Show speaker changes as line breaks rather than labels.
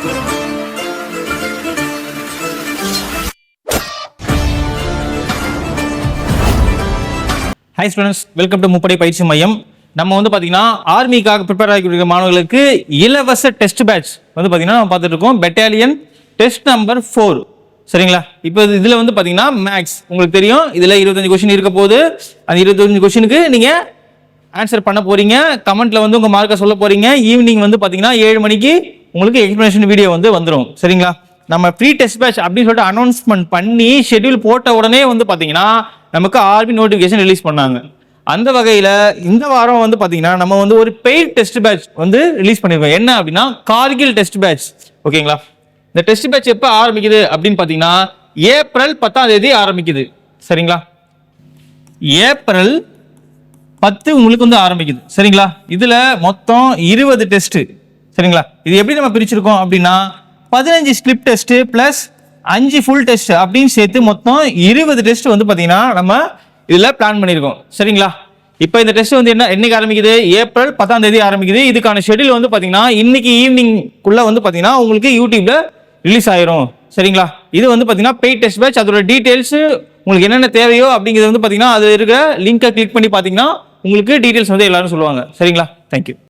Hi students welcome to முப்படை பயிற்சி மையம் நம்ம வந்து பார்த்தீங்கன்னா ஆர்மிக்காக ப்ரிப்பேர் ஆகிக்கூடிய மாணவர்களுக்கு இலவச டெஸ்ட் பேட்ச் வந்து பார்த்தீங்கன்னா நம்ம பார்த்துட்டு இருக்கோம். பெட்டாலியன் டெஸ்ட் நம்பர் ஃபோர் சரிங்களா? இப்போ இதில் வந்து பார்த்தீங்கன்னா மேக்ஸ் உங்களுக்கு தெரியும். இதில் இருபத்தஞ்சு கொஷின் இருக்க போகுது. அந்த இருபத்தஞ்சு கொஷினுக்கு நீங்கள் ஆன்சர் பண்ண போகிறீங்க கமெண்ட்டில் வந்து உங்கள் மார்க்கை சொல்ல போகிறீங்க ஈவினிங் வந்து பார்த்தீங்கன்னா ஏழு மணிக்கு உங்களுக்கு எக்ஸ்பிளனேஷன் வீடியோ வந்து வந்துடும் சரிங்களா? நம்ம ஃப்ரீ டெஸ்ட் பேட்ச் அப்படின்னு சொல்லிட்டு அனௌன்ஸ்மெண்ட் பண்ணி ஷெட்யூல் போட்ட உடனே வந்து பார்த்தீங்கன்னா நமக்கு ஆர்பி நோட்டிஃபிகேஷன் ரிலீஸ் பண்ணாங்க. அந்த வகையில் இந்த வாரம் வந்து பார்த்தீங்கன்னா நம்ம வந்து ஒரு பெய்ட் டெஸ்ட் பேட்ச் வந்து ரிலீஸ் பண்ணியிருக்கோம் என்ன அப்படின்னா கார்கில் டெஸ்ட் பேட்ச் ஓகேங்களா? இந்த டெஸ்ட் பேட்ச் எப்போ ஆரம்பிக்குது அப்படின்னு பார்த்தீங்கன்னா ஏப்ரல் பத்தாம் தேதி ஆரம்பிக்குது. சரிங்களா? ஏப்ரல் பத்து உங்களுக்கு வந்து ஆரம்பிக்குது. சரிங்களா? இதில் மொத்தம் இருபது டெஸ்ட்டு சரிங்களா? இது எப்படி நம்ம பிரிச்சிருக்கோம் அப்படின்னா பதினஞ்சு ஸ்லிப் டெஸ்ட் பிளஸ் அஞ்சு ஃபுல் டெஸ்ட் அப்படின்னு சேர்த்து மொத்தம் இருபது டெஸ்ட் வந்து பார்த்தீங்கன்னா நம்ம இதில் பிளான் பண்ணியிருக்கோம் சரிங்களா? இப்போ இந்த டெஸ்ட் வந்து என்ன என்னைக்கு ஆரம்பிக்குது? ஏப்ரல் பத்தாம் தேதி ஆரம்பிக்குது. இதுக்கான ஷெட்யூல் வந்து பார்த்தீங்கன்னா இன்னைக்கு ஈவினிங்குள்ள வந்து பார்த்தீங்கன்னா உங்களுக்கு யூடியூப்ல ரிலீஸ் ஆயிரும். சரிங்களா? இது வந்து பார்த்தீங்கன்னா பெய்ட் டெஸ்ட் பேட்ச் அதோட டீட்டெயில்ஸ் உங்களுக்கு என்னென்ன தேவையோ அப்படிங்கிறது வந்து பார்த்தீங்கன்னா அது இருக்க லிங்கை கிளிக் பண்ணி பார்த்தீங்கன்னா உங்களுக்கு டீட்டெயில்ஸ் வந்து எல்லாரும் சொல்லுவாங்க. சரிங்களா? தேங்க்யூ